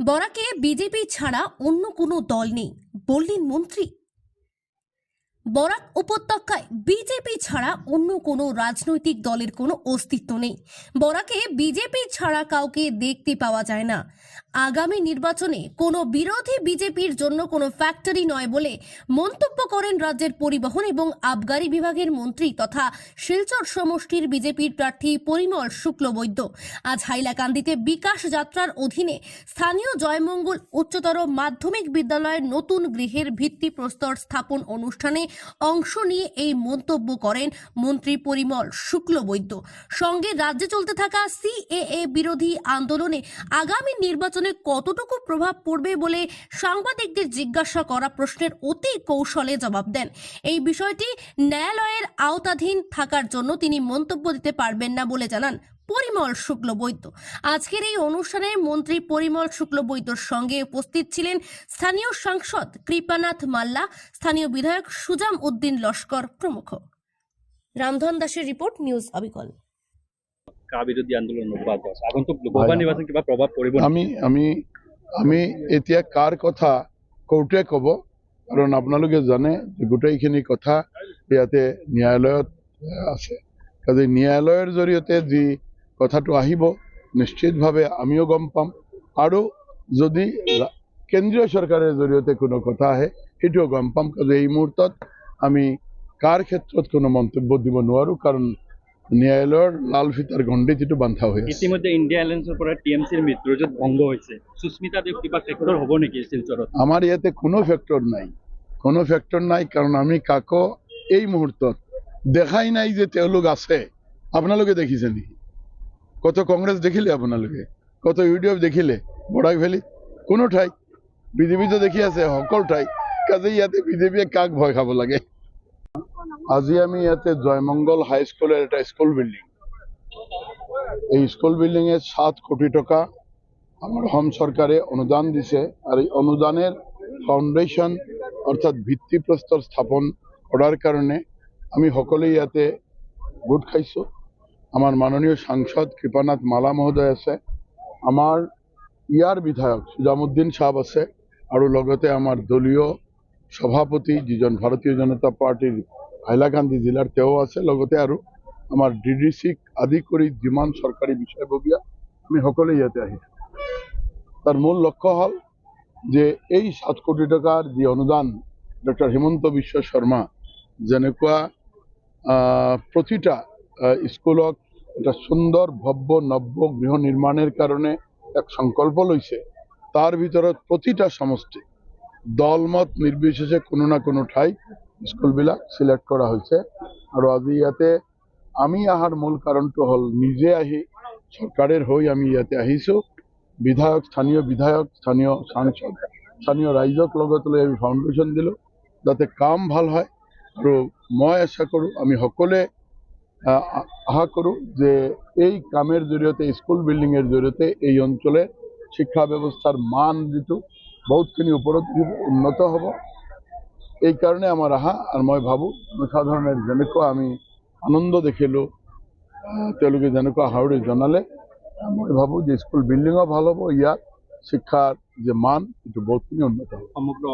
বরাকে BJP ছাড়া অন্য কোনো দল নেই বললেন মন্ত্রী। বরাক উপত্যকায় বিজেপি ছাড়া অন্য কোনো রাজনৈতিক দলের কোনো অস্তিত্ব নেই। বরাকে বিজেপি ছাড়া কাউকে দেখতে পাওয়া যায় না। আগামী নির্বাচনে কোনো বিরোধী বিজেপির জন্য কোনো ফ্যাক্টরি নয় বলে মন্তব্য করেন রাজ্যের পরিবহন এবং আবগারি বিভাগের মন্ত্রী তথা শিলচর সমষ্টির বিজেপির প্রার্থী পরিমল শুক্লবৈদ্য। আজ হাইলাকান্দিতে বিকাশ যাত্রার অধীনে স্থানীয় জয়মঙ্গল উচ্চতর মাধ্যমিক বিদ্যালয়ের নতুন গৃহের ভিত্তিপ্রস্তর স্থাপন অনুষ্ঠানে অংশ নিয়ে এই মন্তব্য করেন মন্ত্রী পরিমল শুক্লবৈদ্য। সঙ্গে রাজ্যে চলতে থাকা সিএএ বিরোধী আন্দোলনে আগামী নির্বাচনে কতটুকু প্রভাব পড়বে বলে সাংবাদিকদের জিজ্ঞাসা করা প্রশ্নের অতি কৌশলে জবাব দেন। এই বিষয়টি ন্যায়ালয়ের আওতাধীন থাকার জন্য তিনি মন্তব্য দিতে পারবেন না বলে জানান পরিমল শুক্লবৈদ্য। আজকের এই অনুষ্ঠানে মন্ত্রী পরিমল শুক্লবৈদ্যর সঙ্গে উপস্থিত ছিলেন স্থানীয় সাংসদ কৃপানাথ মাল্লা স্থানীয় বিধায়ক সুজাম উদ্দিন লস্কর প্ৰমুখ ৰামধন দাসের ৰিপৰ্ট নিউজ অবিকল। কা আন্দোলন অব্যাহত আছে আগন্তুক লোকসভা নিৰ্বাচন কিবা প্ৰভাৱ পৰিব আমি আমি আমি এতিয়া কাৰ কথা কওঁতে ক'ব কাৰণ আপোনালোকে জানে যে গোটেইখিনি কথা ইয়াতে ন্যায়ালয়ত আছে। কাজে ন্যায়ালয়ৰ জৰিয়তে যি কথাটো আহিব নিশ্চিতভাৱে আমিও গম পাম। আৰু যদি কেন্দ্ৰীয় চৰকাৰৰ জৰিয়তে কোনো কথা আহে সেইটোও গম পাম। কাজে এই মুহূৰ্তত আমি কাৰ ক্ষেত্ৰত কোনো মন্তব্য দিব নোৱাৰোঁ কাৰণ ন্যায়ালয়ৰ লাল ফিতাৰ গণ্ডিত এইটো বান্ধা হৈ আছে। ইতিমধ্যে ইণ্ডিয়া এলায়েন্সৰ পৰা টি এম চিৰ মিত্ৰজোঁট ভংগ হৈছে। সুস্মিতা দেৱ কিবা ফেক্টৰ হ'ব নেকি শিলচৰত আমার ইয়াতে কোনো ফ্যাক্টর নাই। কোনো ফ্যাক্টর নাই কারণ আমি কাকো এই মুহূর্তত দেখাই নাই যে তেওঁলোক আছে। আপোনালোকে দেখিছে নেকি? কত কংগ্রেস দেখিলে আপোনালোকে? কত ইউডিএফ দেখিলে? বৰাক ভেলী কোনো ঠাই। বিজেপিতো দেখি আছে, সকলো ঠাই। কাজে ইয়াতে বিজেপিয়ে কাক ভয় খাব লাগে? আজি আমি ইয়াতে জয়মঙ্গল হাই স্কুলের এটা স্কুল বিল্ডিং। এই স্কুল বিল্ডিং এ সাত কোটি টাকা আমার হোম সরকারে অনুদান দিছে আর এই অনুদানের ফাউন্ডেশন অর্থাৎ ভিত্তিপ্রস্তর স্থাপন করার কারণে আমি সকলে ইয়াতে গোট খাইছো। আমার মাননীয় সাংসদ কৃপানাথ মালা মহোদয় আছে আমাৰ ইয়াৰ বিধায়ক সুজামুদ্দিন চাহাব আছে, আৰু লগতে আমাৰ দলীয় সভাপতি যিজন ভাৰতীয় জনতা পাৰ্টীৰ হাইলাকান্দি জিলাৰ তেওঁ আছে, লগতে আৰু আমাৰ ডি ডি চিক আদি কৰি যিমান চৰকাৰী বিষয়ববীয়া, আমি সকলোৱে ইয়াতে আহিছোঁ তাৰ মূল লক্ষ্য হ'ল যে এই সাত কোটি টকাৰ যি অনুদান ডক্টৰ হিমন্ত বিশ্ব শৰ্মা, যেনেকুৱা প্ৰতিটা স্কুলক এটা সুন্দৰ ভব্য নব্য গৃহ নিৰ্মাণৰ কাৰণে এক সংকল্প লৈছে। তাৰ ভিতৰত প্ৰতিটা সমষ্টি দলমত নিৰ্বিশেষে কোনো না কোনো ঠাইত স্কুলবিলাক চিলেক্ট কৰা হৈছে। আৰু আজি ইয়াতে আমি অহাৰ মূল কাৰণটো হ'ল নিজে আহি চৰকাৰৰ হৈ আমি ইয়াতে আহিছোঁ। বিধায়ক, স্থানীয় বিধায়ক, স্থানীয় সাংসদ, স্থানীয় ৰাইজক লগত লৈ আমি ফাউণ্ডেশ্যন দিলোঁ। যাতে কাম ভালো হয়। আৰু মই আশা কৰোঁ আমি সকলোৱে আহ, কৰোঁ যে এই কামের জৰিয়তে স্কুল বিল্ডিংয়ের জৰিয়তে এই অঞ্চলে শিক্ষা ব্যৱস্থাৰ মান যিটো বহুতখিনি ওপৰত উন্নত হ'ব। এই কাৰণে আমাৰ আশা আৰু মই ভাবোঁ জনসাধাৰণৰ যেনেকুৱা আমি আনন্দ দেখিলোঁ আহ, তেওঁলোকে যেনেকুৱা হাউৰি জনালে মই ভাবোঁ যে স্কুল বিল্ডিঙো ভালো হ'ব ইয়াত শিক্ষাৰ যে মান এইটো বহুতখিনি উন্নত হ'ব। সমগ্ৰ